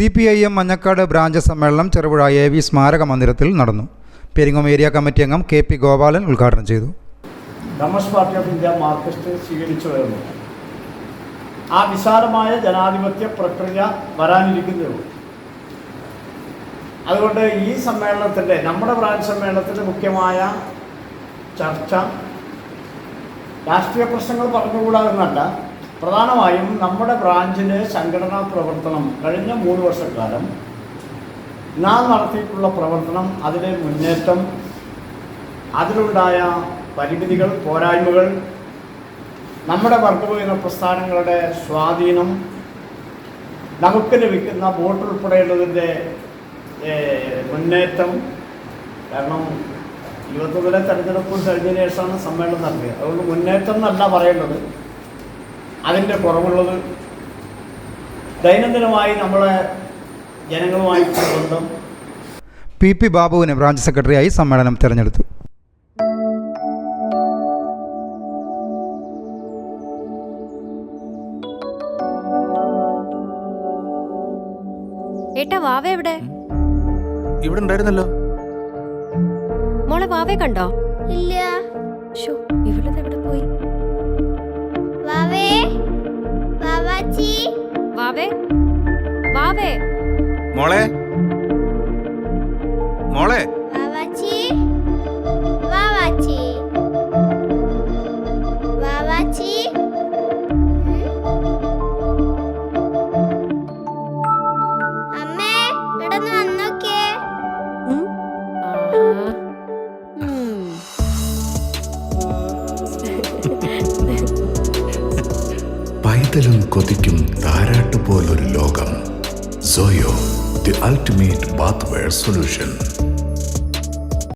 C P I M Manjakkad branch സമ്മേളനം Cherupuzha A V സ്മാരക മന്ദിരത്തിൽ നടന്നു. പെരിങ്ങോം ഏരിയ കമ്മിറ്റി അംഗം കെ പി ഗോപാലൻ ഉദ്ഘാടനം ചെയ്തു. പാർട്ടി ഓഫ് ഇന്ത്യ മാർക്സിസ്റ്റ് സ്വീകരിച്ചു വരുന്നു. ആ വിശാലമായ ജനാധിപത്യ പ്രക്രിയ വരാനിരിക്കുന്നേ അതുകൊണ്ട് ഈ സമ്മേളനത്തിന്റെ നമ്മുടെ ബ്രാഞ്ച് സമ്മേളനത്തിന്റെ മുഖ്യമായ ചർച്ച രാഷ്ട്രീയ പ്രശ്നങ്ങൾ പറഞ്ഞുകൂടാതെന്നല്ല പ്രധാനമായും നമ്മുടെ ബ്രാഞ്ചിന്റെ സംഘടനാ പ്രവർത്തനം കഴിഞ്ഞ മൂന്ന് വർഷക്കാലം നാം നടത്തിയിട്ടുള്ള പ്രവർത്തനം അതിലെ മുന്നേറ്റം അതിലുണ്ടായ പരിമിതികൾ പോരായ്മകൾ നമ്മുടെ വർഗവിഹിത പ്രസ്ഥാനങ്ങളുടെ സ്വാധീനം നമുക്ക് ലഭിക്കുന്ന വോട്ട് ഉൾപ്പെടെയുള്ളതിന്റെ മുന്നേറ്റം. കാരണം ഇരുപത്തൊന്നിലെ തെരഞ്ഞെടുപ്പ് കഴിഞ്ഞതിന് ശേഷമാണ് സമ്മേളനം നടത്തിയത്. അതുകൊണ്ട് മുന്നേറ്റം എന്നല്ല പറയേണ്ടത്. അതിന്റെ കുറവുള്ളത് ദൈനംദിനമായി നമ്മളെ ജനങ്ങളുമായിട്ടുള്ള ബന്ധം. പി പി ബാബുവിനെ ബ്രാഞ്ച് സെക്രട്ടറിയായി സമ്മേളനം തിരഞ്ഞെടുത്തു. ഏട്ടാ വാവ എവിടെ? ഇവിടെ ഉണ്ടായിരുന്നല്ലോ. മോളെ വാവെ കണ്ടോ? ഇല്ല. ഷോ വാവേ? വാവേ? മോളെ? മോളെ? പൈതലും കൊതിക്കും താരാട്ട് പോലൊരു ലോകം. Soyo the ultimate bath ware solution